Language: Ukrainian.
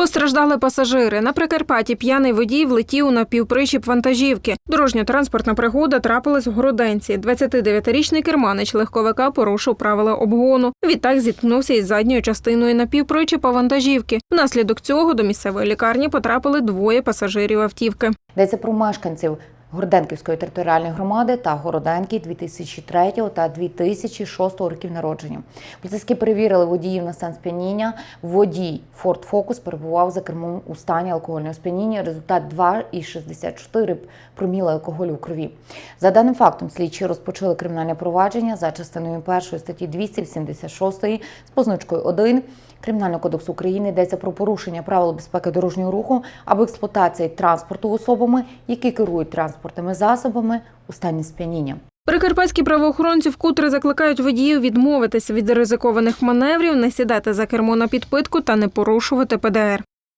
Постраждали пасажири. На Прикарпатті п'яний водій влетів на півпричіп вантажівки. Дорожньо-транспортна пригода трапилась в Городенці. 29-річний керманич легковика порушив правила обгону. Відтак зіткнувся із задньою частиною напівпричіпа вантажівки. Внаслідок цього до місцевої лікарні потрапили двоє пасажирів автівки. Йдеться про мешканців Городенківської територіальної громади та Городенки 2003 та 2006 років народження. Поліцейські перевірили водіїв на стан сп'яніння. Водій Ford Focus перебував за кермом у стані алкогольного сп'яніння. Результат 2,64 проміла алкоголю в крові. За даним фактом, слідчі розпочали кримінальне провадження за частиною першої статті 276 з позначкою 1 Кримінального кодексу України йдеться про порушення правил безпеки дорожнього руху або експлуатації транспорту особами, які керують транспортними засобами у стані сп'яніння. Прикарпатські правоохоронці вкотре закликають водіїв відмовитися від ризикованих маневрів, не сідати за кермо на підпитку та не порушувати ПДР.